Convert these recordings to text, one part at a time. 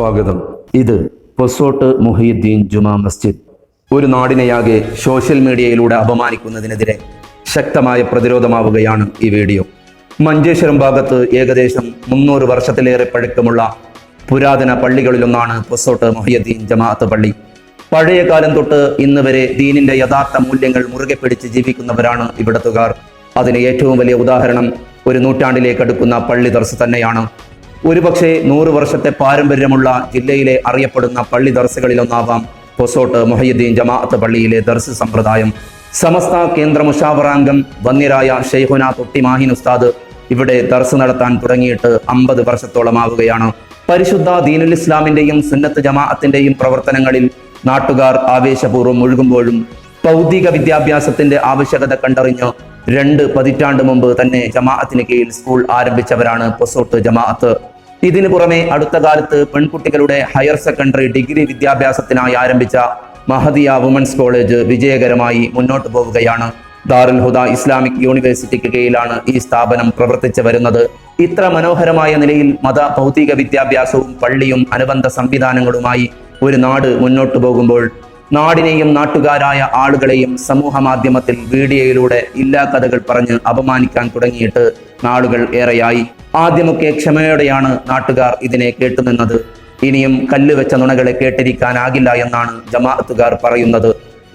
സ്വാഗതം. ഇത് പൊസോട്ട് മുഹീദ്ദീൻ ജുമാ മസ്ജിദ്. ഒരു നാടിനെയാകെ സോഷ്യൽ മീഡിയയിലൂടെ അപമാനിക്കുന്നതിനെതിരെ ശക്തമായ പ്രതിരോധമാവുകയാണ് ഈ വീഡിയോ. മഞ്ചേശ്വരം ഭാഗത്ത് ഏകദേശം മുന്നൂറ് വർഷത്തിലേറെ പഴക്കമുള്ള പുരാതന പള്ളികളിലൊന്നാണ് പൊസോട്ട് മുഹീദ്ദീൻ ജമാഅത്ത് പള്ളി. പഴയ കാലം തൊട്ട് ഇന്ന് വരെ ദീനിന്റെ യഥാർത്ഥ മൂല്യങ്ങൾ മുറുകെ പിടിച്ച് ജീവിക്കുന്നവരാണ് ഇവിടത്തുകാർ. അതിന് ഏറ്റവും വലിയ ഉദാഹരണം ഒരു നൂറ്റാണ്ടിലേക്ക് അടുക്കുന്ന പള്ളി ദർസ് തന്നെയാണ്. ഒരുപക്ഷെ നൂറ് വർഷത്തെ പാരമ്പര്യമുള്ള ജില്ലയിലെ അറിയപ്പെടുന്ന പള്ളി ദർസുകളിലൊന്നാവാം പൊസോട്ട് മൊഹീദ്ദീൻ ജമാഅത്ത് പള്ളിയിലെ ദർസ് സമ്പ്രദായം. സമസ്ത കേന്ദ്ര മുഷാവറാംഗം വന്നിരായ ഷെയ്ഹുന തൊട്ടി മാഹിൻ ഉസ്താദ് ഇവിടെ ദർസ് നടത്താൻ തുടങ്ങിയിട്ട് അമ്പത് വർഷത്തോളമാവുകയാണ്. പരിശുദ്ധ ദീനുൽ ഇസ്ലാമിന്റെയും സുന്നത്ത് ജമാഅത്തിന്റെയും പ്രവർത്തനങ്ങളിൽ നാട്ടുകാർ ആവേശപൂർവം മുഴുകുമ്പോഴും ഭൗതിക വിദ്യാഭ്യാസത്തിന്റെ ആവശ്യകത കണ്ടറിഞ്ഞ് രണ്ട് പതിറ്റാണ്ട് മുമ്പ് തന്നെ ജമാഅത്തിന് കീഴിൽ സ്കൂൾ ആരംഭിച്ചവരാണ് പൊസോട്ട് ജമാഅത്ത്. ഇതിനു പുറമെ അടുത്ത കാലത്ത് പെൺകുട്ടികളുടെ ഹയർ സെക്കൻഡറി ഡിഗ്രി വിദ്യാഭ്യാസത്തിനായി ആരംഭിച്ച മഹദിയ വുമൻസ് കോളേജ് വിജയകരമായി മുന്നോട്ടു പോവുകയാണ്. ദാറുൽ ഹുദ ഇസ്ലാമിക് യൂണിവേഴ്സിറ്റിക്ക് കീഴിലാണ് ഈ സ്ഥാപനം പ്രവർത്തിച്ചു വരുന്നത്. ഇത്ര മനോഹരമായ നിലയിൽ മത ഭൗതിക വിദ്യാഭ്യാസവും പള്ളിയും അനുബന്ധ സംവിധാനങ്ങളുമായി ഒരു നാട് മുന്നോട്ടു പോകുമ്പോൾ നാടിനെയും നാട്ടുകാരായ ആളുകളെയും സമൂഹ മാധ്യമത്തിൽ വീഡിയോയിലൂടെ ഇല്ലാ കഥകൾ പറഞ്ഞ് അപമാനിക്കാൻ തുടങ്ങിയിട്ട് നാളുകൾ ഏറെയായി. ആദ്യമൊക്കെ ക്ഷമയോടെയാണ് നാട്ടുകാർ ഇതിനെ കേട്ടുനിന്നത്. ഇനിയും കല്ലുവെച്ച നുണകളെ കേട്ടിരിക്കാനാകില്ല എന്നാണ് ജമാഅത്തുകാർ പറയുന്നത്.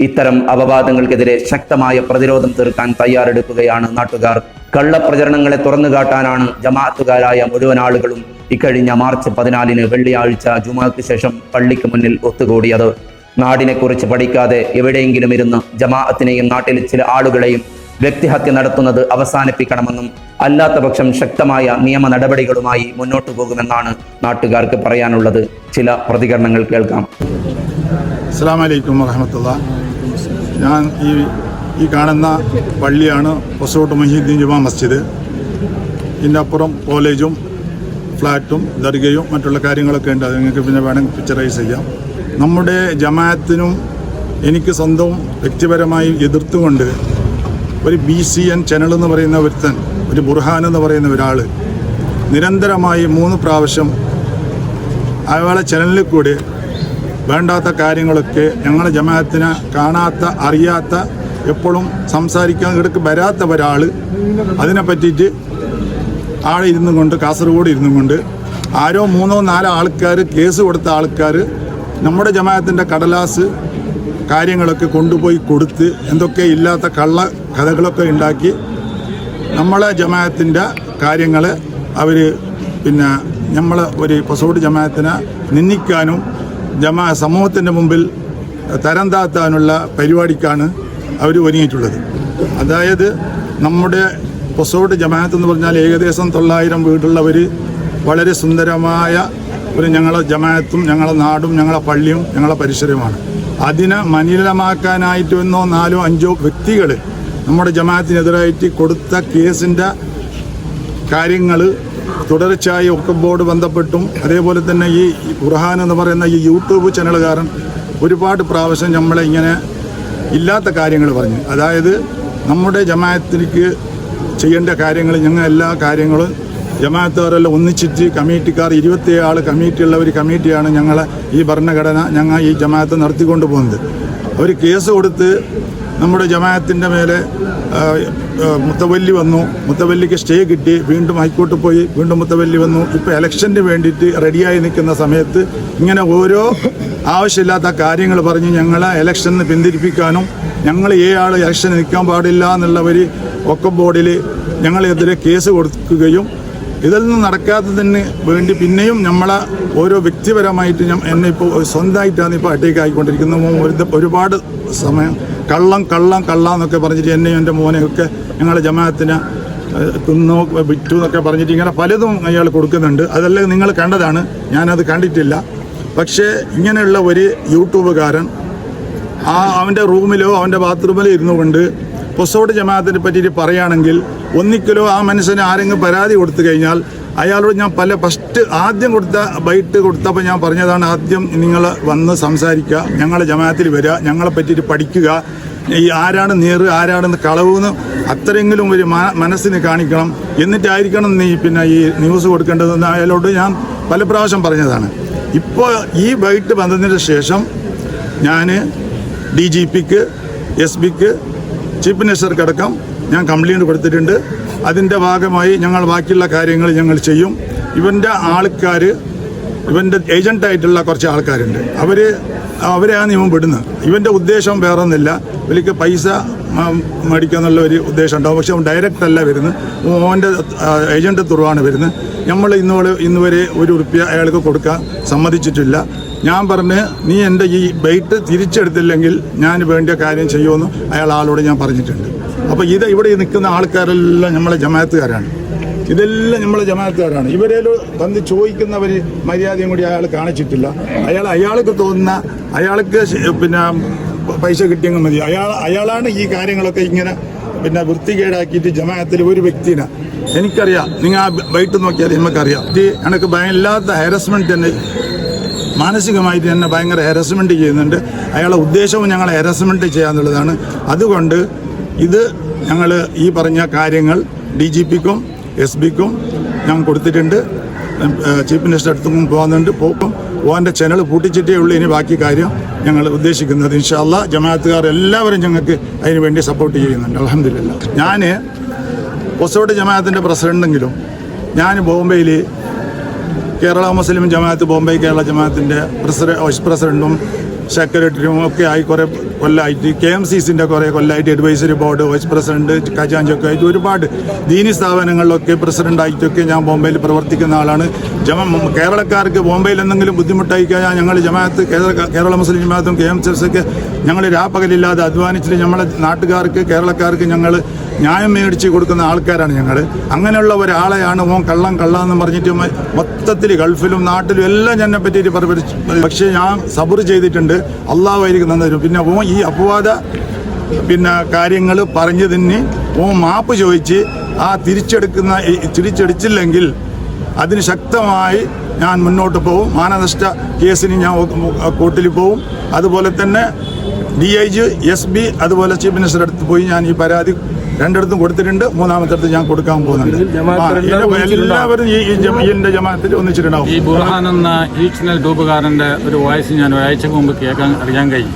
ഇത്തരം അപവാദങ്ങൾക്കെതിരെ ശക്തമായ പ്രതിരോധം തീർക്കാൻ തയ്യാറെടുക്കുകയാണ് നാട്ടുകാർ. കള്ളപ്രചരണങ്ങളെ തുറന്നു കാട്ടാനാണ് ജമാഅത്തുകാരായ മുഴുവൻ ആളുകളും ഇക്കഴിഞ്ഞ മാർച്ച് പതിനാലിന് വെള്ളിയാഴ്ച ജുമാക്ക് ശേഷം പള്ളിക്ക് മുന്നിൽ ഒത്തുകൂടിയത്. നാടിനെക്കുറിച്ച് പഠിക്കാതെ എവിടെയെങ്കിലും ഇരുന്ന് ജമാഅത്തിനെയും നാട്ടിലെ ചില ആളുകളെയും വ്യക്തിഹത്യ നടത്തുന്നത് അവസാനിപ്പിക്കണമെന്നും അല്ലാത്ത പക്ഷം ശക്തമായ നിയമ നടപടികളുമായി മുന്നോട്ടു പോകുമെന്നാണ് നാട്ടുകാർക്ക് പറയാനുള്ളത്. ചില പ്രതികരണങ്ങൾ കേൾക്കാം. അസ്സാം വലൈക്കും വറഹമത്തുള്ള. ഞാൻ ഈ ഈ കാണുന്ന പള്ളിയാണ് പൊസോട്ട് മഹീദ്ദീൻ ജുമാ മസ്ജിദ്. ഇതിന്റെ അപ്പുറം കോളേജും ഫ്ലാറ്റും ദർഗയും മറ്റുള്ള കാര്യങ്ങളൊക്കെ ഉണ്ട്. അത് നിങ്ങൾക്ക് പിന്നെ വേണമെങ്കിൽ പിക്ചറൈസ് ചെയ്യാം. നമ്മുടെ ജമാഅത്തിനും എനിക്ക് സ്വന്തവും വ്യക്തിപരമായി എതിർത്തുകൊണ്ട് ഒരു ബി സി എൻ ചാനൽ എന്ന് പറയുന്ന ഒരുത്തൻ ഒരു ബുർഹാൻ എന്ന് പറയുന്ന ഒരാൾ നിരന്തരമായി മൂന്ന് പ്രാവശ്യം അയാളെ ചാനലിൽ കൂടി വേണ്ടാത്ത കാര്യങ്ങളൊക്കെ ഞങ്ങളുടെ ജമാഅത്തിനെ കാണാത്ത അറിയാത്ത എപ്പോഴും സംസാരിക്കാൻ ഇടയ്ക്ക് വരാത്ത ഒരാൾ അതിനെ പറ്റിയിട്ട് ആളെ ഇരുന്നു കൊണ്ട് കാസർഗോഡ് ഇരുന്നു കൊണ്ട് ആരോ മൂന്നോ നാലോ ആൾക്കാർ കേസ് കൊടുത്ത ആൾക്കാർ നമ്മുടെ ജമാഅത്തിന്റെ കടലാസ് കാര്യങ്ങളൊക്കെ കൊണ്ടുപോയി കൊടുത്ത് എന്തൊക്കെ ഇല്ലാത്ത കള്ള കഥകളൊക്കെ ഉണ്ടാക്കി നമ്മളെ ജമാഅത്തിന്റെ കാര്യങ്ങൾ അവർ പിന്നെ നമ്മൾ ഒരു പസോട് ജമാഅത്തിനെ നിന്ദിക്കാനും ജമാ സമൂഹത്തിന്റെ മുമ്പിൽ തരം താത്താനുള്ള പരിപാടിക്കാണ് അവർ ഒരുങ്ങിയിട്ടുള്ളത്. അതായത് നമ്മുടെ പൊസോട് ജമാഅത്ത് എന്ന് പറഞ്ഞാൽ ഏകദേശം തൊള്ളായിരം വീടുള്ളവർ വളരെ സുന്ദരമായ ഒരു ഞങ്ങളുടെ ജമാഅത്തും ഞങ്ങളുടെ നാടും ഞങ്ങളുടെ പള്ളിയും ഞങ്ങളുടെ പരിസരവുമാണ്. അതിനെ മലിനമാക്കാനായിട്ട് ഒന്നോ നാലോ അഞ്ചോ വ്യക്തികൾ നമ്മുടെ ജമാഅത്തിനെതിരായിട്ട് കൊടുത്ത കേസിന്റെ കാര്യങ്ങൾ തുടർച്ചയായി ഒക്കെ ബോർഡ് ബന്ധപ്പെട്ടും അതേപോലെ തന്നെ ഈ ഖുർഹാൻ എന്ന് പറയുന്ന ഈ യൂട്യൂബ് ചാനലുകാരൻ ഒരുപാട് പ്രാവശ്യം നമ്മളെ ഇങ്ങനെ ഇല്ലാത്ത കാര്യങ്ങൾ പറഞ്ഞു. അതായത് നമ്മുടെ ജമാഅത്തിലേക്ക് ചെയ്യേണ്ട കാര്യങ്ങൾ ഞങ്ങൾ എല്ലാ കാര്യങ്ങളും ജമാഅത്തുകാരെല്ലാം ഒന്നിച്ചിട്ട് കമ്മിറ്റിക്കാർ ഇരുപത്തിയേഴ് കമ്മിറ്റിയുള്ള ഒരു കമ്മിറ്റിയാണ് ഞങ്ങൾ ഈ ഭരണഘടന ഞങ്ങൾ ഈ ജമാഅത്ത് നടത്തിക്കൊണ്ട് പോകുന്നത്. അവർ കേസ് കൊടുത്ത് നമ്മുടെ ജമാഅത്തിന്റെ മേലെ മുത്തവല്ലി വന്നു. മുത്തവല്ലിക്ക് സ്റ്റേ കിട്ടി. വീണ്ടും ഹൈക്കോർട്ടിൽ പോയി. വീണ്ടും മുത്തവല്ലി വന്നു. ഇപ്പോൾ ഇലക്ഷന് വേണ്ടിയിട്ട് റെഡിയായി നിൽക്കുന്ന സമയത്ത് ഇങ്ങനെ ഓരോ ആവശ്യമില്ലാത്ത കാര്യങ്ങൾ പറഞ്ഞ് ഞങ്ങളെ ഇലക്ഷന് പിന്തിരിപ്പിക്കാനും ഞങ്ങൾ ഏ ആൾ ഇലക്ഷന് നിൽക്കാൻ പാടില്ല എന്നുള്ളവർ ഒരു ഒക്കെ ബോർഡിൽ ഞങ്ങളെതിരെ കേസ് കൊടുക്കുകയും ഇതൊന്നും നടക്കാത്തതിന് വേണ്ടി പിന്നെയും നമ്മളെ ഓരോ വ്യക്തിപരമായിട്ട് ഞാൻ എന്നെ ഇപ്പോൾ സ്വന്തമായിട്ടാണ് ഇപ്പോൾ അറ്റേക്ക് ആയിക്കൊണ്ടിരിക്കുന്നത്. ഒരു- ഒരുപാട് സമയം കള്ളം കള്ളം കള്ളം എന്നൊക്കെ പറഞ്ഞിട്ട് എന്നെയും എന്റെ മോനെയൊക്കെ ഞങ്ങളുടെ ജമാഅത്തിന് തിന്നു വിറ്റു എന്നൊക്കെ പറഞ്ഞിട്ട് ഇങ്ങനെ പലതും അയാൾ കൊടുക്കുന്നുണ്ട്. അതെല്ലാം നിങ്ങൾ കണ്ടതാണ്. ഞാനത് കണ്ടിട്ടില്ല. പക്ഷേ ഇങ്ങനെയുള്ള ഒരു യൂട്യൂബുകാരൻ ആ അവന്റെ റൂമിലോ അവന്റെ ബാത്റൂമിലോ ഇരുന്നു കൊണ്ട് പൊസോട് ജമാഅത്തിനെ പറ്റിയിട്ട് പറയുകയാണെങ്കിൽ ഒന്നിക്കലോ ആ മനുഷ്യന് ആരെങ്കിലും പരാതി കൊടുത്തു കഴിഞ്ഞാൽ അയാളോട് ഞാൻ പല ഫസ്റ്റ് ആദ്യം കൊടുത്ത ബൈറ്റ് കൊടുത്തപ്പോൾ ഞാൻ പറഞ്ഞതാണ് ആദ്യം നിങ്ങൾ വന്ന് സംസാരിക്കുക ഞങ്ങളെ ജമാഅത്തിൽ വരിക ഞങ്ങളെ പറ്റിയിട്ട് പഠിക്കുക. ഈ ആരാണ് നേറ് ആരാണ് കളവെന്ന് അത്രയെങ്കിലും ഒരു മനസ്സിന് കാണിക്കണം. എന്നിട്ടായിരിക്കണം നീ പിന്നെ ഈ ന്യൂസ് കൊടുക്കേണ്ടതെന്ന് അയാളോട് ഞാൻ പല പ്രാവശ്യം പറഞ്ഞതാണ്. ഇപ്പോൾ ഈ ബൈറ്റ് വന്നതിന് ശേഷം ഞാൻ ഡി ജി പിക്ക് എസ് പിക്ക് ചീഫ് മിനിസ്റ്റർക്കടക്കം ഞാൻ കംപ്ലയിന്റ് കൊടുത്തിട്ടുണ്ട്. അതിന്റെ ഭാഗമായി ഞങ്ങൾ ബാക്കിയുള്ള കാര്യങ്ങൾ ഞങ്ങൾ ചെയ്യും. ഇവന്റെ ആൾക്കാർ ഇവന്റെ ഏജന്റായിട്ടുള്ള കുറച്ച് ആൾക്കാരുണ്ട്. അവർ അവരെയാണ് ഇവൻ വിടുന്നത്. ഇവന്റെ ഉദ്ദേശം വേറെ ഒന്നുമില്ല ഇവർക്ക് പൈസ മേടിക്കുക എന്നുള്ള ഒരു ഉദ്ദേശം ഉണ്ടാവും. പക്ഷെ അവൻ ഡയറക്റ്റ് അല്ല വരുന്നത്. ഓന്റെ ഏജന്റ് തുറവാണ് വരുന്നത്. നമ്മൾ ഇന്നോട് ഇന്നുവരെ ഒരു ഉറുപ്പ്യ അയാൾക്ക് കൊടുക്കാൻ സമ്മതിച്ചിട്ടില്ല. ഞാൻ പറഞ്ഞ് നീ എന്റെ ഈ ബൈറ്റ് തിരിച്ചെടുത്തില്ലെങ്കിൽ ഞാൻ വേണ്ട കാര്യം ചെയ്യുമെന്ന് അയാൾ ആളോട് ഞാൻ പറഞ്ഞിട്ടുണ്ട്. അപ്പോൾ ഇത് ഇവിടെ നിൽക്കുന്ന ആൾക്കാരെല്ലാം നമ്മളെ ജമാഅത്തുകാരാണ്. ഇതെല്ലാം നമ്മളെ ജമാഅത്തുകാരാണ്. ഇവരെ വന്ന് ചോദിക്കുന്നവർ മര്യാദയും കൂടി അയാൾ കാണിച്ചിട്ടില്ല. അയാൾ അയാൾക്ക് തോന്നുന്ന അയാൾക്ക് പിന്നെ പൈസ കിട്ടിയെങ്കിൽ മതി. അയാൾ അയാളാണ് ഈ കാര്യങ്ങളൊക്കെ ഇങ്ങനെ പിന്നെ വൃത്തികേടാക്കിയിട്ട് ജമാഅത്തിൽ ഒരു വ്യക്തിനെ. എനിക്കറിയാം. നിങ്ങൾ ആ ബൈറ്റ് നോക്കിയാൽ നമുക്കറിയാം എനിക്ക് ഭയമില്ലാത്ത ഹാരസ്മെന്റ് തന്നെ മാനസികമായിട്ട് എന്നെ ഭയങ്കര ഹെരസ്മെന്റ് ചെയ്യുന്നുണ്ട്. അയാളെ ഉദ്ദേശവും ഞങ്ങളെ ഹാരസ്മെന്റ് ചെയ്യാന്നുള്ളതാണ്. അതുകൊണ്ട് ഇത് ഞങ്ങൾ ഈ പറഞ്ഞ കാര്യങ്ങൾ ഡി ജി പിക്കും എസ് പിക്കും ഞാൻ കൊടുത്തിട്ടുണ്ട്. ചീഫ് മിനിസ്റ്റർ അടുത്തും പോകുന്നുണ്ട് പോകും ഓന്റെ ചാനൽ പൂട്ടിച്ചിട്ടേ ഉള്ളൂ. ഇനി ബാക്കി കാര്യം ഞങ്ങൾ ഉദ്ദേശിക്കുന്നത്. ഇൻഷാല്ല ജമാഅത്തുകാർ എല്ലാവരും ഞങ്ങൾക്ക് അതിന് വേണ്ടി സപ്പോർട്ട് ചെയ്യുന്നുണ്ട്. അലഹമില്ല ഞാൻ പൊസോട്ട് ജമാഅത്തിന്റെ പ്രസിഡന്റെങ്കിലും ഞാൻ ബോംബെയിൽ കേരള മുസ്ലിം ജമാഅത്ത് ബോംബെ കേരള ജമാഅത്തിന്റെ പ്രസിഡന്റ് വൈസ് പ്രസിഡന്റും സെക്രട്ടറിയും ഒക്കെ ആയി കുറേ കൊല്ലമായിട്ട് കെ എം സി സിന്റെ കുറേ കൊല്ലമായിട്ട് അഡ്വൈസറി ബോർഡ് വൈസ് പ്രസിഡന്റ് ഖജാഞ്ചൊക്കെ ആയിട്ട് ഒരുപാട് ദീനി സ്ഥാപനങ്ങളിലൊക്കെ പ്രസിഡന്റായിട്ടൊക്കെ ഞാൻ ബോംബെയിൽ പ്രവർത്തിക്കുന്ന ആളാണ്. ജമ കേരളക്കാർക്ക് ബോംബെയിൽ എന്തെങ്കിലും ബുദ്ധിമുട്ടായി കഴിഞ്ഞാൽ ഞങ്ങൾ ജമാഅത്ത് കേരള മുസ്ലിം ജമാഅത്തും കെ എം സി എസ് ഒക്കെ ഞങ്ങൾ രാപ്പകലില്ലാതെ അധ്വാനിച്ചിട്ട് ഞങ്ങളെ നാട്ടുകാർക്ക് കേരളക്കാർക്ക് ഞങ്ങൾ ന്യായം മേടിച്ച് കൊടുക്കുന്ന ആൾക്കാരാണ് ഞങ്ങൾ അങ്ങനെയുള്ള ഒരാളെയാണ് ഓൻ കള്ളം കള്ളം എന്ന് പറഞ്ഞിട്ട് മൊത്തത്തിൽ ഗൾഫിലും നാട്ടിലും എല്ലാം എന്നെ പറ്റിയിട്ട് പറഞ്ഞു പക്ഷേ ഞാൻ സബർ ചെയ്തിട്ടുണ്ട്. അള്ളാഹു ആയിരിക്കും പിന്നെ ഓ ഈ അപവാദ പിന്നെ കാര്യങ്ങൾ പറഞ്ഞു തിന്നി ഓ മാപ്പ് ചോദിച്ച് ആ തിരിച്ചെടുക്കുന്ന തിരിച്ചടിച്ചില്ലെങ്കിൽ അതിന് ശക്തമായി ഞാൻ മുന്നോട്ട് പോകും മാനനഷ്ട കേസിന് ഞാൻ കോർട്ടിൽ പോവും. അതുപോലെ തന്നെ D I G S B അതുപോലെ ചീഫ് മിനിസ്റ്റർ അടുത്ത് പോയി ഞാൻ ഈ പരാതി രണ്ടിടത്തും കൊടുത്തിട്ടുണ്ട്. മൂന്നാമത്തെ അടുത്ത് ഞാൻ കൊടുക്കാൻ പോകുന്നുണ്ട്. എല്ലാവരും ഈ ജമാത്തിൽ ജമാഅത്തിൽ ഒന്നിച്ചിട്ടുണ്ടാവും. ഈ ബുർഹാൻ എന്ന ഈ ചാനൽ ഡൂബുകാരന്റെ ഒരു വോയിസ് ഞാൻ ഒരാഴ്ച മുമ്പ് കേൾക്കാൻ അറിയാൻ കഴിയും.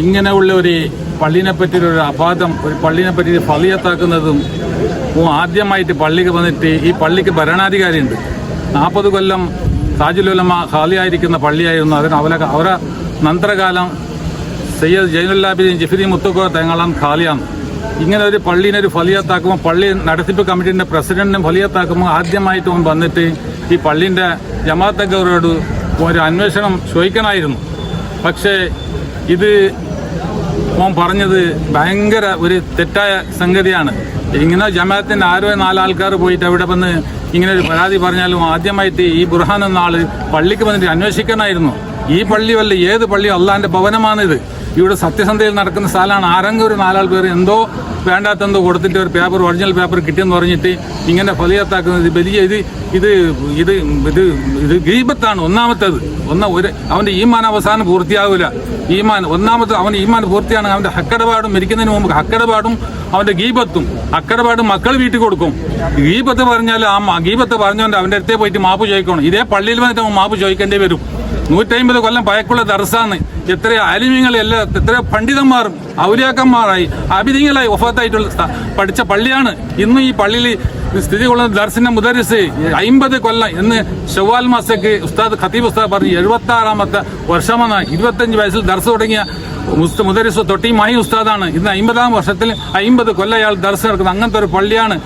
ഇങ്ങനെയുള്ള ഒരു പള്ളിനെ പറ്റിയൊരു ഒരു അപാദം ഒരു പള്ളിനെ പറ്റി പള്ളിയത്താക്കുന്നതും ഓ ആദ്യമായിട്ട് പള്ളിക്ക് വന്നിട്ട് ഈ പള്ളിക്ക് ഭരണാധികാരിയുണ്ട്. നാൽപ്പത് കൊല്ലം താജുലുലമ ഖാലിയായിരിക്കുന്ന പള്ളിയായിരുന്നു. അതിന് അവരെ അവരെ നന്തരകാലം സയ്യദ് ജൈനുല്ലാബിദ്ദീൻ ജിഫിരി മുത്തുക്കോ തങ്ങളാൻ ഖാലിയാം. ഇങ്ങനെ ഒരു പള്ളീനെ ഒരു ഫലിയത്താക്കുമ്പോൾ പള്ളി നടത്തിപ്പ് കമ്മിറ്റീന്റെ പ്രസിഡന്റിനെ ഫലിയത്താക്കുമ്പോൾ ആദ്യമായിട്ട് വന്നിട്ട് ഈ പള്ളിന്റെ ജമാഅത്തക്കാരോട് ഒരു അന്വേഷണം ചോദിക്കണമായിരുന്നു. പക്ഷേ ഇത് ഓൻ പറഞ്ഞത് ഭയങ്കര ഒരു തെറ്റായ സംഗതിയാണ്. ഇങ്ങനെ ജമാഅത്തിന്റെ ആരോ നാലാൾക്കാർ പോയിട്ട് അവിടെ വന്ന് ഇങ്ങനെ ഒരു പരാതി പറഞ്ഞാലും ആദ്യമായിട്ട് ഈ ബുർഹാൻ എന്ന ആൾ പള്ളിക്ക് വന്നിട്ട് അന്വേഷിക്കണമായിരുന്നു. ഈ പള്ളി വല്ല ഏത് പള്ളി അള്ളാന്റെ ഭവനമാണിത്. ഇവിടെ സത്യസന്ധയിൽ നടക്കുന്ന സ്ഥലമാണ്. ആരെങ്കിലും ഒരു നാലാൾ പേര് എന്തോ വേണ്ടാത്തെന്തോ കൊടുത്തിട്ട് ഒരു പേപ്പർ ഒറിജിനൽ പേപ്പർ കിട്ടിയെന്ന് പറഞ്ഞിട്ട് ഇങ്ങനെ ഫലിയത്താക്കുന്നത് വലിയ ഇത് ഇത് ഇത് ഇത് ഇത് ഗീപത്താണ് ഒന്നാമത്തേത്. ഒന്ന ഒരു അവന്റെ ഈമാൻ അവസാനം പൂർത്തിയാവില്ല. ഈമാൻ ഒന്നാമത്തെ അവൻ ഈമാൻ പൂർത്തിയാണ് അവന്റെ ഹക്കടപാടും മരിക്കുന്നതിന് മുമ്പ് ഹക്കടപാടും അവന്റെ ഗീപത്തും ഹക്കടപാടും മക്കൾ വീട്ടിൽ കൊടുക്കും. ഗീപത്ത് പറഞ്ഞാൽ ആ ഗീപത്ത് പറഞ്ഞുകൊണ്ട് അവന്റെ അടുത്തേ പോയിട്ട് മാപ്പ് ചോദിക്കണം. ഇതേ പള്ളിയിൽ വന്നിട്ട് അവൻ മാപ്പ് ചോദിക്കേണ്ടി വരും. നൂറ്റമ്പത് കൊല്ലം പയക്കുള്ള ദർസാന്ന് എത്ര അലിമ്യങ്ങൾ എല്ലാ എത്ര പണ്ഡിതന്മാരും ഔലിയാക്കന്മാരായി അഭിതിങ്ങളായി ഒഫത്തായിട്ടുള്ള പഠിച്ച പള്ളിയാണ്. ഇന്ന് ഈ പള്ളിയിൽ സ്ഥിതി കൊള്ളുന്ന ദർശന മുദരിസ് അമ്പത് കൊല്ലം എന്ന് ഷവാൽ മാസക്ക് ഉസ്താദ് ഖത്തീബ് ഉസ്താദ് പറഞ്ഞു എഴുപത്തി ആറാമത്തെ വർഷമാണ്. ഇരുപത്തഞ്ച് വയസ്സിൽ ദർസ് തുടങ്ങിയ മുദരിസ് തൊട്ടി മഹി ഉസ്താദാണ്. ഇന്ന് അമ്പതാം വർഷത്തിൽ അമ്പത് കൊല്ലം അയാൾ ദർശനം നടക്കുന്നത് അങ്ങനത്തെ ഒരു പള്ളിയാണ്.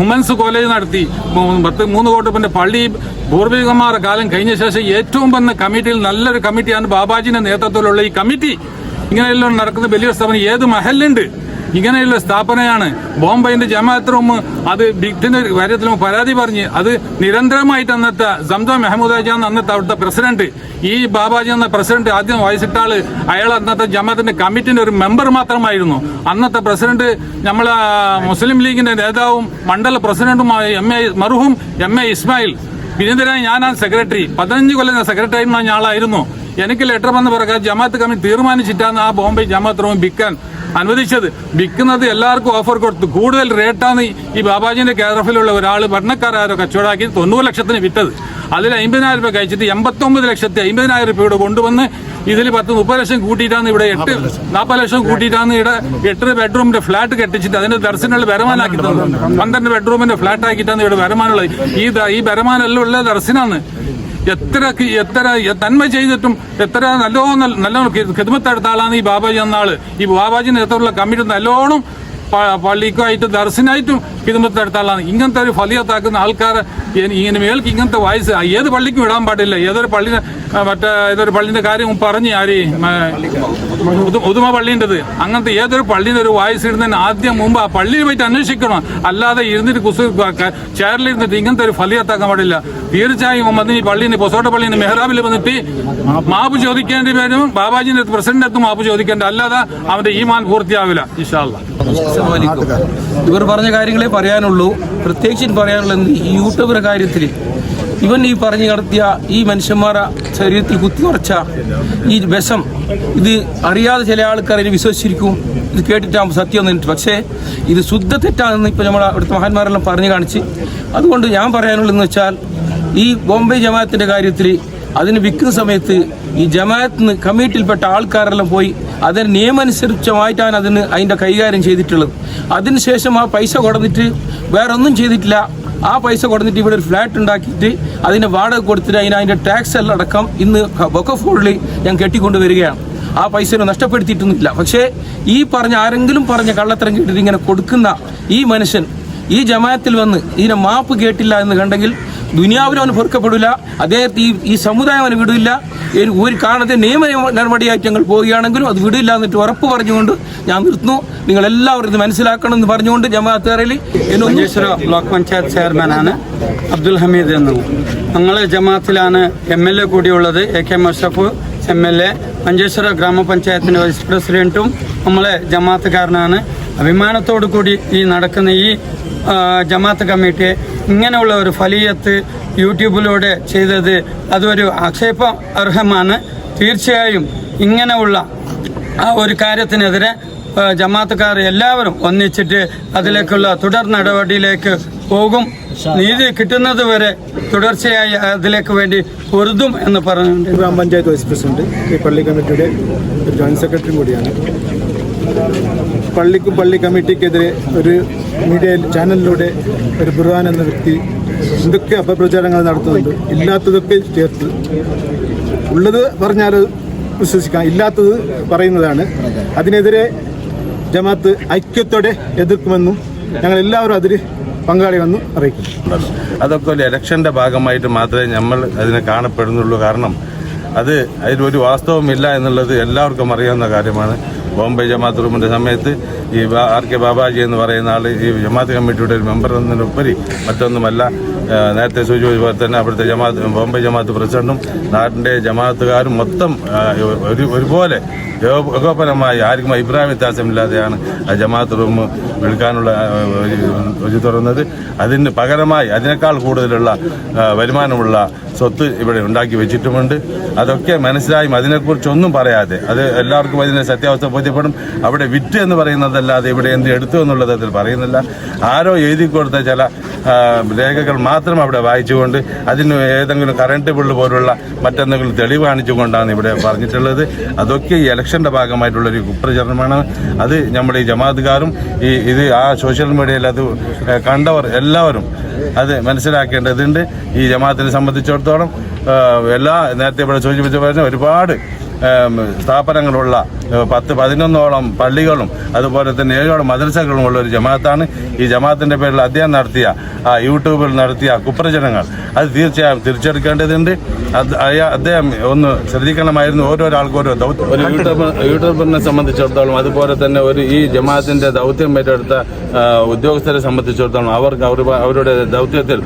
ഹുമൻസ് കോളേജ് നടത്തി. പത്ത് മൂന്ന് കോട്ടപ്പന്റെ പള്ളി പൂർവികന്മാരുടെ കാലം കഴിഞ്ഞ ശേഷം ഏറ്റവും വന്ന കമ്മിറ്റിയിൽ നല്ലൊരു കമ്മിറ്റിയാണ് ബാബാജിന്റെ നേതൃത്വത്തിലുള്ള ഈ കമ്മിറ്റി. ഇങ്ങനെയെല്ലാം നടക്കുന്ന വലിയൊരു സ്ഥാപനം ഏത് മഹലുണ്ട് ഇങ്ങനെയുള്ള സ്ഥാപനയാണ്. ബോംബൈന്റെ ജമാഅത്ത് അത് ബിഗ്ഡിന്റെ കാര്യത്തിലും പരാതി പറഞ്ഞ് അത് നിരന്തരമായിട്ട് അന്നത്തെ സംസം മെഹമ്മൂദ് എന്ന അന്നത്തെ അവിടുത്തെ പ്രസിഡന്റ്. ഈ ബാബാജി എന്ന പ്രസിഡന്റ് ആദ്യം വായിച്ചിട്ടാൾ അയാൾ അന്നത്തെ ജമാഅത്തിന്റെ കമ്മിറ്റിന്റെ ഒരു മെമ്പർ മാത്രമായിരുന്നു. അന്നത്തെ പ്രസിഡന്റ് നമ്മളെ മുസ്ലിം ലീഗിന്റെ നേതാവും മണ്ഡല പ്രസിഡന്റുമായ എം എ മറുഹും എം എ ഇസ്മായിൽ. പിന്നെന്തിനായി ഞാനാണ് സെക്രട്ടറി? പതിനഞ്ച് കൊല്ലം സെക്രട്ടറി ആയിരുന്ന ഞാളായിരുന്നു എനിക്ക് ലെറ്റർ വന്ന് പറയാം ജമാഅത്ത് കമ്മിറ്റി തീരുമാനിച്ചിട്ടാണ് ആ ബോംബെ ജമാഅത്ത് റൂം വിൽക്കാൻ അനുവദിച്ചത്. വിൽക്കുന്നത് എല്ലാവർക്കും ഓഫർ കൊടുത്തു. കൂടുതൽ റേറ്റാണ് ഈ ബാബാജിന്റെ കേരഫിലുള്ള ഒരാൾ ഭരണക്കാരോ കച്ചവടാക്കി തൊണ്ണൂറ് ലക്ഷത്തിന് വിറ്റത്. അതിൽ അമ്പതിനായിരം രൂപ കഴിച്ചിട്ട് എൺപത്തൊമ്പത് ലക്ഷത്തി അമ്പതിനായിരം രൂപ ഇവിടെ കൊണ്ടുവന്ന് ഇതിൽ പത്ത് മുപ്പത് ലക്ഷം കൂട്ടിയിട്ടാണ് ഇവിടെ എട്ട് നാൽപ്പത് ലക്ഷം. കൂട്ടിയിട്ടാണ് ഇവിടെ എട്ട് ബെഡ്റൂമിന്റെ ഫ്ലാറ്റ് കെട്ടിച്ചിട്ട് അതിന്റെ ദർശനമുള്ള വരമാനാക്കി തന്നത്. പന്ത്രണ്ട് ബെഡ്റൂമിന്റെ ഫ്ലാറ്റ് ആക്കിയിട്ടാണ് ഇവിടെ വരമാനുള്ളത്. ഈ ഈ വരുമാനമെല്ലാം ഉള്ള ദർശനാണ് എത്ര എത്ര നന്മ ചെയ്തിട്ടും എത്ര നല്ലോണം നല്ല- നല്ലോണം ഖിദ്മത്തെടുത്ത ആളാണ് ഈ ബാബാജി എന്ന ആൾ ഈ ബാബാജി നേതൃത്വമുള്ള കമ്മിറ്റി നല്ലോണം പള്ളിക്കായിട്ട് ദർശനായിട്ടും ഖിദ്മത്തെടുത്ത ആളാണ്. ഇങ്ങനത്തെ ഒരു ഫലിയത്താക്കുന്ന ആൾക്കാരെ ഇങ്ങനെ മേൽക്ക് ഇങ്ങനത്തെ വയസ്സ് ഏത് പള്ളിക്കും ഇടാൻ പാടില്ല. ഏതൊരു പള്ളി മറ്റേ ഇതൊരു പള്ളിന്റെ കാര്യം പറഞ്ഞു ആര്? ഉദു- ഉദുമ പള്ളിന്റെത് അങ്ങനത്തെ ഏതൊരു പള്ളിന്റെ ഒരു വായിസ് ഇടുന്നതിന് ആദ്യം മുമ്പ് ആ പള്ളിയിൽ പോയിട്ട് അന്വേഷിക്കണം. അല്ലാതെ ഇരുന്നിട്ട് കുസു ചേരലിരുന്നിട്ട് ഇങ്ങനത്തെ ഒരു ഫലിയത്താക്കാൻ പാടില്ല. തീർച്ചയായും വന്ന് ഈ പള്ളിന് പൊസോട്ട പള്ളിന് മെഹ്റാബിൽ വന്നിട്ട് മാപ്പ് ചോദിക്കേണ്ടി വരും. ബാബാജിന്റെ പ്രസിഡന്റ് അടുത്ത് മാപ്പ് ചോദിക്കേണ്ട. അല്ലാതെ അവന്റെ ഈമാൻ പൂർത്തിയാവില്ല. ഇഷാല്ല. ഇവർ പറഞ്ഞ കാര്യങ്ങളെ പറയാനുള്ളൂ. പ്രത്യേകിച്ച് പറയാനുള്ളത് ഈ യൂട്യൂബർ കാര്യത്തിൽ ഇവൻ ഈ പറഞ്ഞു നടത്തിയ ഈ മനുഷ്യന്മാരെ ശരീരത്തിൽ കുത്തിയുറച്ച ഈ വിഷം ഇത് അറിയാതെ ചില ആൾക്കാർ അതിനെ വിശ്വസിച്ചിരിക്കും. ഇത് കേട്ടിട്ടാകുമ്പോൾ സത്യം എന്നിട്ട് പക്ഷേ ഇത് ശുദ്ധ തെറ്റാണെന്ന് ഇപ്പോൾ നമ്മൾ അവിടുത്തെ മഹാന്മാരെല്ലാം പറഞ്ഞു കാണിച്ച്. അതുകൊണ്ട് ഞാൻ പറയാനുള്ളതെന്ന് വെച്ചാൽ ഈ ബോംബെ ജമാഅത്തിന്റെ കാര്യത്തിൽ അതിന് വിൽക്കുന്ന സമയത്ത് ഈ ജമാഅത്തിന് കമ്മിറ്റിയിൽപ്പെട്ട ആൾക്കാരെല്ലാം പോയി അതിന് നിയമമനുസരിച്ചമായിട്ടാണ് അതിന് അതിന്റെ കൈകാര്യം ചെയ്തിട്ടുള്ളത്. അതിനുശേഷം ആ പൈസ കൊടുത്തിട്ട് വേറൊന്നും ചെയ്തിട്ടില്ല. ആ പൈസ കൊടുത്തിട്ട് ഇവിടെ ഒരു ഫ്ലാറ്റ് ഉണ്ടാക്കിയിട്ട് അതിന് വാടക കൊടുത്തിട്ട് അതിന് അതിന്റെ ടാക്സ് എല്ലാം അടക്കം ഇന്ന് ബൊക്കഫോളിൽ ഞാൻ കെട്ടിക്കൊണ്ട് വരികയാണ്. ആ പൈസ നഷ്ടപ്പെടുത്തിയിട്ടൊന്നുമില്ല. പക്ഷേ ഈ പറഞ്ഞ ആരെങ്കിലും പറഞ്ഞ കള്ളത്തരം കേട്ടിട്ട് ഇങ്ങനെ കൊടുക്കുന്ന ഈ മനുഷ്യൻ ഈ ജമാത്തിൽ വന്ന് ഇതിനെ മാപ്പ് കേട്ടില്ല എന്ന് കണ്ടെങ്കിൽ ദുനിയാവിലും അവന് പൊറുക്കപ്പെടില്ല. അദ്ദേഹത്തെ ഈ ഈ സമുദായം അവന് വിടില്ല. ഒരു- കാരണത്തിന് നിയമ നടപടിയായിട്ട് ഞങ്ങൾ പോവുകയാണെങ്കിലും അത് വിടില്ല എന്നിട്ട് ഉറപ്പ് പറഞ്ഞുകൊണ്ട് ഞാൻ നിർത്തുന്നു. നിങ്ങൾ എല്ലാവരും ഇത് മനസ്സിലാക്കണം എന്ന് പറഞ്ഞുകൊണ്ട് ജമാഅത്തേറിൽ എന്നൊന്നും മഞ്ചേശ്വര ബ്ലോക്ക് പഞ്ചായത്ത് ചെയർമാനാണ് അബ്ദുൽ ഹമീദ് എന്നു. ഞങ്ങൾ ജമാഅത്തിലാണ് എം എൽ എ കൂടിയുള്ളത്. A K മഷഫ് M L A. Manjeshwar ഗ്രാമപഞ്ചായത്തിന്റെ വൈസ് പ്രസിഡന്റും നമ്മളെ ജമാഅത്തുകാരനാണ്. അഭിമാനത്തോടു കൂടി ഈ നടക്കുന്ന ഈ ജമാഅത്ത് കമ്മിറ്റിയെ ഇങ്ങനെയുള്ള ഒരു ഫലീയത്ത് യൂട്യൂബിലൂടെ ചെയ്തത് അതൊരു ആക്ഷേപ അർഹമാണ് തീർച്ചയായും ഇങ്ങനെയുള്ള ആ ഒരു കാര്യത്തിനെതിരെ ജമാത്തുകാർ എല്ലാവരും ഒന്നിച്ചിട്ട് അതിലേക്കുള്ള തുടർ നടപടിയിലേക്ക് പോകും. നീതി കിട്ടുന്നത് വരെ തുടർച്ചയായി അതിലേക്ക് വേണ്ടി പൊരുതും എന്ന് പറഞ്ഞുകൊണ്ട് ഗ്രാമപഞ്ചായത്ത് വൈസ് പ്രസിഡന്റ് ഈ പള്ളി കമ്മിറ്റിയുടെ ജോയിന്റ് സെക്രട്ടറി കൂടിയാണ്. പള്ളിക്കും പള്ളി കമ്മിറ്റിക്കെതിരെ ഒരു മീഡിയ ചാനലിലൂടെ ഒരു ബുർഹാൻ എന്ന വ്യക്തി എന്തൊക്കെ അപപ്രചാരങ്ങൾ നടത്തുന്നുണ്ട് ഇല്ലാത്തതൊക്കെ ചേർത്ത് ഉള്ളത് പറഞ്ഞാൽ വിശ്വസിക്കാം ഇല്ലാത്തത് പറയുന്നതാണ്. അതിനെതിരെ ജമാത്ത് ഐക്യത്തോടെ എതിർക്കുമെന്നും ഞങ്ങൾ എല്ലാവരും അതിൽ പങ്കാളിയെന്നും അറിയിക്കും അതൊക്കെ ഒരു ഇലക്ഷന്റെ ഭാഗമായിട്ട് മാത്രമേ നമ്മൾ അതിനെ കാണപ്പെടുന്നുള്ളൂ. കാരണം അത് അതിലൊരു വാസ്തവമില്ല എന്നുള്ളത് എല്ലാവർക്കും അറിയാവുന്ന കാര്യമാണ്. ബോംബെ ജമാഅത്ത് റൂമിന്റെ സമയത്ത് ഈ ആർ കെ ബാബാജി എന്ന് പറയുന്ന ആൾ ഈ ജമാഅത്ത് കമ്മിറ്റിയുടെ ഒരു മെമ്പർ എന്നതിനുപരി മറ്റൊന്നുമല്ല. നേരത്തെ സൂചിപ്പിച്ച പോലെ തന്നെ അവിടുത്തെ ജമാഅത്ത് ബോംബെ ജമാഅത്ത് പ്രസിഡന്റും നാടിന്റെ ജമാഅത്തുകാരും മൊത്തം ഒരു ഒരുപോലെ ഏകോ- ഏകോപനമായി ആർക്കും അഭിപ്രായ വ്യത്യാസമില്ലാതെയാണ് ജമാഅത്ത് റൂം എടുക്കാനുള്ള ഒരു- തുറന്നത്. അതിന് പകരമായി അതിനേക്കാൾ കൂടുതലുള്ള വരുമാനമുള്ള സ്വത്ത് ഇവിടെ ഉണ്ടാക്കി വെച്ചിട്ടുമുണ്ട്. അതൊക്കെ മനസ്സിലായും അതിനെക്കുറിച്ചൊന്നും പറയാതെ. അത് എല്ലാവർക്കും അതിനെ സത്യാവസ്ഥ ബോധ്യപ്പെടും. അവിടെ വിറ്റ് എന്ന് പറയുന്നതല്ലാതെ ഇവിടെ എന്ത് എടുത്തു എന്നുള്ളത് അതിൽ പറയുന്നില്ല. ആരോ എഴുതി കൊടുത്ത ചില രേഖകൾ മാത്രം അവിടെ വായിച്ചുകൊണ്ട് അതിന് ഏതെങ്കിലും കറണ്ട് ബില്ല് പോലുള്ള മറ്റെന്തെങ്കിലും തെളിവ് കാണിച്ചുകൊണ്ടാണ് ഇവിടെ പറഞ്ഞിട്ടുള്ളത്. അതൊക്കെ ഈ ഇലക്ഷന്റെ ഭാഗമായിട്ടുള്ളൊരു കുപ്രചരണമാണ്. അത് നമ്മുടെ ഈ ജമാഅത്തുകാരും ഈ ഇത് ആ സോഷ്യൽ മീഡിയയിൽ അത് കണ്ടവർ എല്ലാവരും അത് മനസ്സിലാക്കേണ്ടതുണ്ട്. ഈ ജമാഅത്തിനെ സംബന്ധിച്ചിടത്തോളം എല്ലാ നേരത്തെ ഇവിടെ സൂചിപ്പിച്ച പറഞ്ഞ ഒരുപാട് സ്ഥാപനങ്ങളുള്ള പത്ത് പതിനൊന്നോളം പള്ളികളും അതുപോലെ തന്നെ ഏഴോളം മദ്രസകളും ഉള്ള ഒരു ജമാഅത്താണ്. ഈ ജമാഅത്തിന്റെ പേരിൽ അദ്ദേഹം നടത്തിയ ആ യൂട്യൂബിൽ നടത്തിയ കുപ്രചനങ്ങൾ. അത് തീർച്ചയായും തിരിച്ചെടുക്കേണ്ടതുണ്ട്. അദ്ദേഹം ഒന്ന് ശ്രദ്ധിക്കണമായിരുന്നു ഓരോരാൾക്കും ഓരോ ദൗത്യം. ഒരു യൂട്യൂബർ യൂട്യൂബറിനെ സംബന്ധിച്ചിടത്തോളം അതുപോലെ തന്നെ ഒരു ഈ ജമാഅത്തിന്റെ ദൗത്യം ഏറ്റെടുത്ത ഉദ്യോഗസ്ഥരെ സംബന്ധിച്ചിടത്തോളം അവർക്ക് അവർ- അവരുടെ ദൗത്യത്തിൽ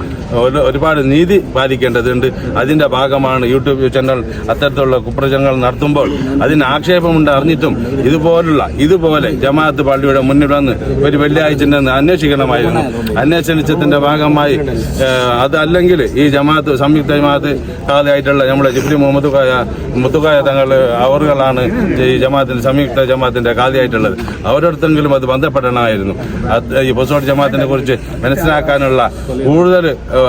ഒരുപാട് നീതി പാലിക്കേണ്ടതുണ്ട്. അതിന്റെ ഭാഗമാണ് യൂട്യൂബ് ചാനൽ. അത്തരത്തിലുള്ള കുപ്രചനങ്ങൾ നടത്തി നടത്തുമ്പോൾ അതിന് ആക്ഷേപമുണ്ട് അറിഞ്ഞിട്ടും ഇതുപോലുള്ള ഇതുപോലെ ജമാഅത്ത് പള്ളിയുടെ മുന്നിൽ വന്ന് ഒരു വെള്ളിയാഴ്ച അന്വേഷിക്കണമായിരുന്നു. അന്വേഷണത്തിന്റെ ഭാഗമായി അതല്ലെങ്കിൽ ഈ ജമാഅത്ത് സംയുക്ത ജമാഅത്ത് കാലയായിട്ടുള്ള നമ്മുടെ ജിബ്രി മുഹമ്മദ് മുത്തുക്കായ തങ്ങൾ അവറുകളാണ് ഈ ജമാഅത്തിന്റെ സംയുക്ത ജമാഅത്തിന്റെ കാലിയായിട്ടുള്ളത്. അവരോടത്തെങ്കിലും അത് ബന്ധപ്പെടണമായിരുന്നു. ഈ പൊസോട്ട് ജമാഅത്തിനെ കുറിച്ച് മനസ്സിലാക്കാനുള്ള കൂടുതൽ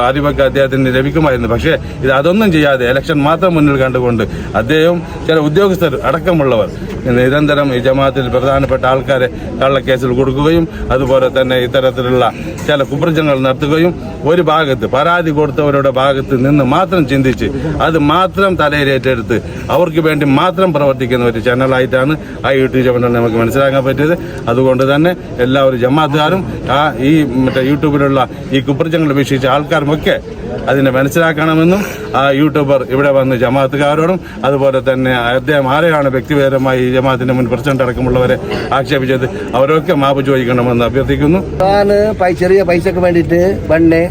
അറിവൊക്കെ അദ്ദേഹത്തിന് ലഭിക്കുമായിരുന്നു. പക്ഷേ ഇത് അതൊന്നും ചെയ്യാതെ ഇലക്ഷൻ മാത്രം മുന്നിൽ കണ്ടുകൊണ്ട് അദ്ദേഹം ചില ഉദ്യോഗസ്ഥർ അടക്കമുള്ളവർ നിരന്തരം ഈ ജമാഅത്തിൽ പ്രധാനപ്പെട്ട ആൾക്കാരെ കള്ളക്കേസിൽ കൊടുക്കുകയും അതുപോലെ തന്നെ ഇത്തരത്തിലുള്ള ചില കുപ്രചങ്ങൾ നടത്തുകയും ഒരു ഭാഗത്ത് പരാതി കൊടുത്തവരുടെ ഭാഗത്ത് നിന്ന് മാത്രം ചിന്തിച്ച് അത് മാത്രം തലയിലേറ്റെടുത്ത് അവർക്ക് വേണ്ടി മാത്രം പ്രവർത്തിക്കുന്ന ഒരു ചാനലായിട്ടാണ് ആ യൂട്യൂബ് ചാനൽ നമുക്ക് മനസ്സിലാക്കാൻ പറ്റിയത്. അതുകൊണ്ട് തന്നെ എല്ലാവരും ജമാഅത്തുകാരും ആ ഈ മറ്റേ യൂട്യൂബിലുള്ള ഈ കുപ്രചങ്ങൾ വീക്ഷിച്ച ആൾക്കാരുമൊക്കെ അതിനെ മനസ്സിലാക്കണമെന്നും ആ യൂട്യൂബർ ഇവിടെ വന്ന് ജമാഅത്തുകാരോടും അതുപോലെ തന്നെ അദ്ദേഹം ആരെയാണ് വ്യക്തിപരമായി ജമാഅത്തിന്റെ മുൻ പ്രസിഡന്റ് അടക്കമുള്ളവരെ ആക്ഷേപിച്ചത്? അവരൊക്കെ മാപ്പ് ചോദിക്കണമെന്ന് അഭ്യർത്ഥിക്കുന്നു. ഞാൻ ചെറിയ പൈസക്ക് വേണ്ടിയിട്ട് ബണ്ണെ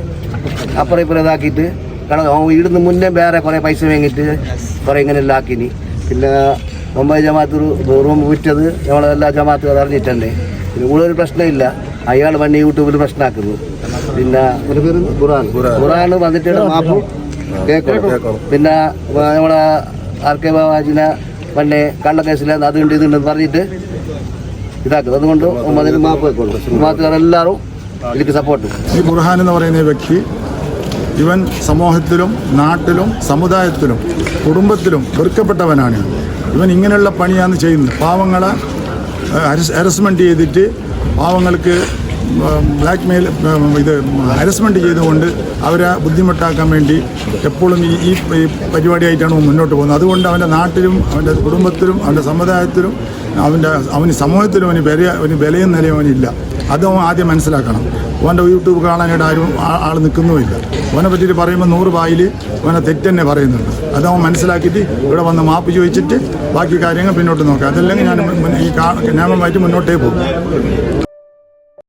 അപ്പുറം ഇപ്പുറം ഇതാക്കിയിട്ട് കാരണം ഇവിടുന്ന് മുന്നേ വേറെ കുറേ പൈസ വാങ്ങിയിട്ട് കുറേ ഇങ്ങനെ എല്ലാം ആക്കിനി പിന്നെ മുംബൈ ജമാഅത്ത് റൂം വിറ്റത് നമ്മളെല്ലാ ജമാഅത്ത് അറിഞ്ഞിട്ടുണ്ട്. പിന്നെ കൂടുതൽ ഒരു പ്രശ്നമില്ല. അയാൾ വണ്ടി യൂട്യൂബിൽ പ്രശ്നമാക്കുന്നു പിന്നെ ഒരു പേര് ഖുറാൻ ഖുറാൻ വന്നിട്ട് മാപ്പ്. കേൾക്കും. പിന്നെ നമ്മളെ ആർ കെ ബാബാജിനെ വന്നെ കള്ളക്കേസിൽ അതുണ്ട് ഇതുണ്ടെന്ന് പറഞ്ഞിട്ട് ഇതാക്കുന്നത്. അതുകൊണ്ട് അതിന് മാപ്പ് വെക്കുള്ളൂ. മാപ്പുകാരെല്ലാവരും എനിക്ക് സപ്പോർട്ട് ഈ ബുർഹാൻ എന്ന് പറയുന്ന വ്യക്തി ഇവൻ സമൂഹത്തിലും നാട്ടിലും സമുദായത്തിലും കുടുംബത്തിലും വെറുക്കപ്പെട്ടവനാണ്. ഇവൻ ഇങ്ങനെയുള്ള പണിയാണ് ചെയ്യുന്നത്. പാവങ്ങളെ ഹരസ്മെന്റ് ചെയ്തിട്ട് പാവങ്ങൾക്ക് ബ്ലാക്ക് മെയിൽ ഇത് ഹരസ്മെന്റ് ചെയ്തുകൊണ്ട് അവരെ ബുദ്ധിമുട്ടാക്കാൻ വേണ്ടി എപ്പോഴും ഈ ഈ പരിപാടിയായിട്ടാണ് മുന്നോട്ട് പോകുന്നത്. അതുകൊണ്ട് അവന്റെ നാട്ടിലും അവന്റെ കുടുംബത്തിലും അവന്റെ സമുദായത്തിലും അവന്റെ അവന് സമൂഹത്തിലും അവന് വില അവന് വിലയും നിലയും അവനില്ല. അത് അവൻ ആദ്യം മനസ്സിലാക്കണം. അവന്റെ യൂട്യൂബ് കാണാനായിട്ട് ആരും ആൾ നിൽക്കുന്നുമില്ല. അവനെ പറ്റിയിട്ട് പറയുമ്പോൾ നൂറ് വായിൽ അവനെ തെറ്റന്നെ പറയുന്നുണ്ട്. അത് അവൻ മനസ്സിലാക്കിയിട്ട് ഇവിടെ വന്ന് മാപ്പ് ചോദിച്ചിട്ട് ബാക്കി കാര്യങ്ങൾ പിന്നോട്ട് നോക്കാം. അതല്ലെങ്കിൽ ഞാൻ ഈ നിയമമായിട്ട് മുന്നോട്ടേ പോകും.